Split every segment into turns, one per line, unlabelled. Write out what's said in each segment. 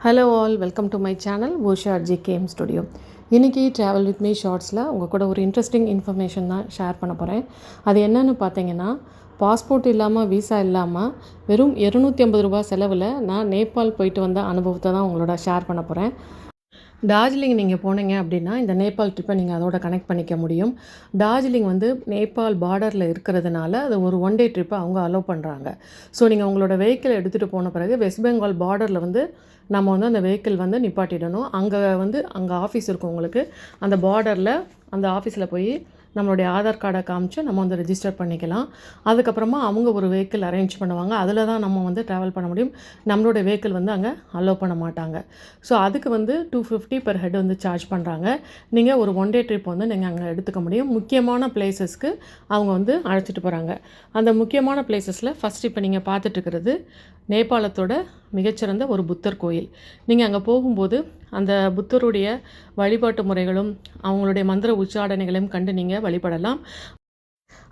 Hello all welcome to my channel ஓஷா ஜி game studio இன்றைக்கி travel with me ஷார்ட்ஸில் உங்கள் கூட ஒரு இன்ட்ரெஸ்டிங் இன்ஃபர்மேஷன் தான் ஷேர் பண்ண போகிறேன் அது என்னென்னு பார்த்தீங்கன்னா பாஸ்போர்ட் இல்லாமல் விசா இல்லாமல் வெறும் இரநூத்தி ஐம்பது ரூபா செலவில் நான் நேபாள் போயிட்டு வந்த அனுபவத்தை தான் உங்களோட ஷேர் பண்ண போகிறேன் டார்ஜிலிங் நீங்கள் போனீங்க அப்படின்னா இந்த நேபாள் ட்ரிப்பை நீங்கள் அதோட கனெக்ட் பண்ணிக்க முடியும். டார்ஜிலிங் வந்து நேபாள் பார்டரில் இருக்கிறதுனால அது ஒரு ஒன் டே ட்ரிப்பை அவங்க அலோவ் பண்ணுறாங்க ஸோ நீங்கள் உங்களோட வெஹிக்கிள் எடுத்துகிட்டு போன பிறகு வெஸ்ட் பெங்கால் பார்டரில் வந்து நம்ம வந்து அந்த வெஹிக்கிள் வந்து நிப்பாட்டிடணும். அங்கே வந்து அங்கே ஆஃபீஸ் இருக்கும் உங்களுக்கு. அந்த பார்டரில் அந்த ஆஃபீஸில் போய் நம்மளுடைய ஆதார் கார்டை காமிச்சு நம்ம வந்து ரெஜிஸ்டர் பண்ணிக்கலாம். அதுக்கப்புறமா அவங்க ஒரு வெஹிக்கிள் அரேஞ்ச் பண்ணுவாங்க. அதில் தான் நம்ம வந்து ட்ராவல் பண்ண முடியும். நம்மளுடைய வெஹிக்கிள் வந்து அங்கே அலோவ் பண்ண மாட்டாங்க. ஸோ அதுக்கு வந்து டூ ஃபிஃப்டி பெர் ஹெட் வந்து சார்ஜ் பண்ணுறாங்க நீங்கள் ஒரு ஒன் டே ட்ரிப் வந்து நீங்கள் அங்கே எடுத்துக்க முடியும். முக்கியமான பிளேசஸ்க்கு அவங்க வந்து அழைச்சிட்டு போகிறாங்க அந்த முக்கியமான பிளேசஸில் ஃபஸ்ட் இப்போ நீங்கள் பார்த்துட்டு இருக்கிறது நேபாளத்தோட மிகச்சிறந்த ஒரு புத்தர் கோயில். நீங்கள் அங்கே போகும்போது அந்த புத்தருடைய வழிபாட்டு முறைகளும் அவங்களுடைய மந்திர உச்சாடனைகளையும் கண்டு நீங்கள் வழிபடலாம்.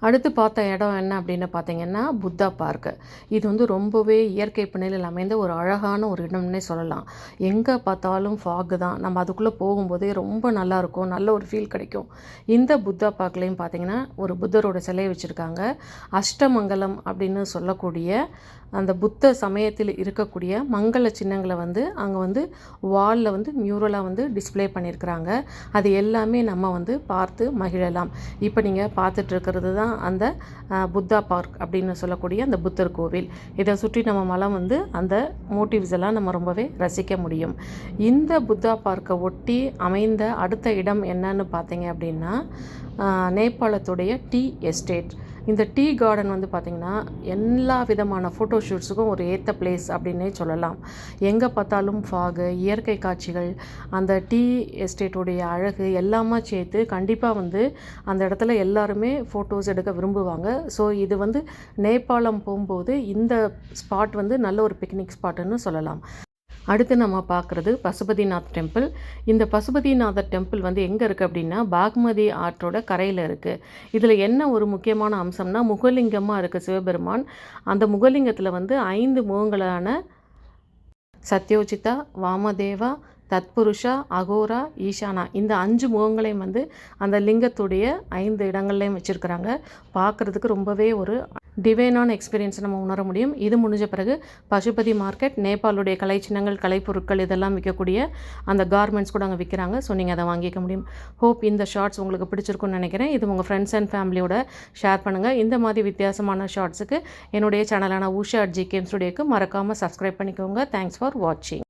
அடுத்து பார்த்த இடம் என்ன அப்படின்னு பார்த்தீங்கன்னா புத்தா பார்க்கு இது வந்து ரொம்பவே இயற்கை பின்னலில் அமைந்த ஒரு அழகான ஒரு இடம்னே சொல்லலாம். எங்கே பார்த்தாலும் ஃபாகு தான். நம்ம அதுக்குள்ளே போகும்போதே ரொம்ப நல்லாயிருக்கும் நல்ல ஒரு ஃபீல் கிடைக்கும். இந்த புத்தா பார்க்லேயும் பார்த்தீங்கன்னா ஒரு புத்தரோட சிலையை வச்சுருக்காங்க. அஷ்டமங்கலம் அப்படின்னு சொல்லக்கூடிய அந்த புத்த சமயத்தில் இருக்கக்கூடிய மங்கள சின்னங்களை வந்து அங்கே வந்து வாலில் வந்து மியூரலாக வந்து டிஸ்பிளே பண்ணியிருக்கிறாங்க. அது எல்லாமே நம்ம வந்து பார்த்து மகிழலாம். இப்போ நீங்கள் பார்த்துட்ருக்கிறது தான் தான் அந்த புத்தா பார்க் அப்படின்னு சொல்லக்கூடிய அந்த புத்தர் கோவில். இதை சுற்றி நம்ம மலம் வந்து அந்த மோட்டிவ்ஸ் எல்லாம் நம்ம ரொம்பவே ரசிக்க முடியும். இந்த புத்தா பார்க்கை ஒட்டி அமைந்த அடுத்த இடம் என்னன்னு பார்த்தீங்க அப்படின்னா நேபாளத்துடைய டீ எஸ்டேட். இந்த டீ கார்டன் வந்து பார்த்திங்கன்னா எல்லா விதமான ஃபோட்டோ ஷூட்ஸுக்கும் ஒரு ஏற்ற பிளேஸ் அப்படின்னே சொல்லலாம். எங்கே பார்த்தாலும் ஃபாகு இயற்கை காட்சிகள் அந்த டீ எஸ்டேட்டுடைய அழகு எல்லாமே சேர்த்து கண்டிப்பாக வந்து அந்த இடத்துல எல்லாருமே ஃபோட்டோஸ் எடுக்க விரும்புவாங்க. ஸோ இது வந்து நேபாளம் போகும்போது இந்த ஸ்பாட் வந்து நல்ல ஒரு பிக்னிக் ஸ்பாட்டுன்னு சொல்லலாம். அடுத்து நம்ம பார்க்குறது பசுபதிநாத் டெம்பிள். இந்த பசுபதிநாதர் டெம்பிள் வந்து எங்கே இருக்குது அப்படின்னா பாக்மதி ஆற்றோட கரையில் இருக்குது இதில் என்ன ஒரு முக்கியமான அம்சம்னா முகலிங்கமாக இருக்குது சிவபெருமான். அந்த முகலிங்கத்தில் வந்து ஐந்து முகங்களான சத்யோஜிதா வாமதேவா தத்புருஷா அகோரா ஈஷானா. இந்த அஞ்சு முகங்களையும் வந்து அந்த லிங்கத்துடைய ஐந்து இடங்கள்லையும் வச்சுருக்கிறாங்க. பார்க்குறதுக்கு ரொம்பவே ஒரு டிவைனான எக்ஸ்பீரியன்ஸ் நம்ம உணர முடியும். இது முடிஞ்ச பிறகு பசுபதி மார்க்கெட் நேபாளுடைய கலை சின்னங்கள் கலைப்பொருட்கள் இதெல்லாம் விற்கக்கூடிய அந்த கார்மெண்ட்ஸ் கூட அங்கே விற்கிறாங்க ஸோ நீங்கள் அதை வாங்கிக்க முடியும். ஹோப் இந்த ஷார்ட்ஸ் உங்களுக்கு பிடிச்சிருக்குன்னு நினைக்கிறேன். இது உங்கள் ஃப்ரெண்ட்ஸ் அண்ட் ஃபேமிலியோட ஷேர் பண்ணுங்கள் இந்த மாதிரி வித்தியாசமான ஷார்ட்ஸுக்கு என்னுடைய சேனலான உஷா அட் ஜி கேம் ஸ்டுடியோக்கு மறக்காமல் சப்ஸ்கிரைப் பண்ணிக்கோங்க. தேங்க்ஸ் ஃபார் வாட்சிங்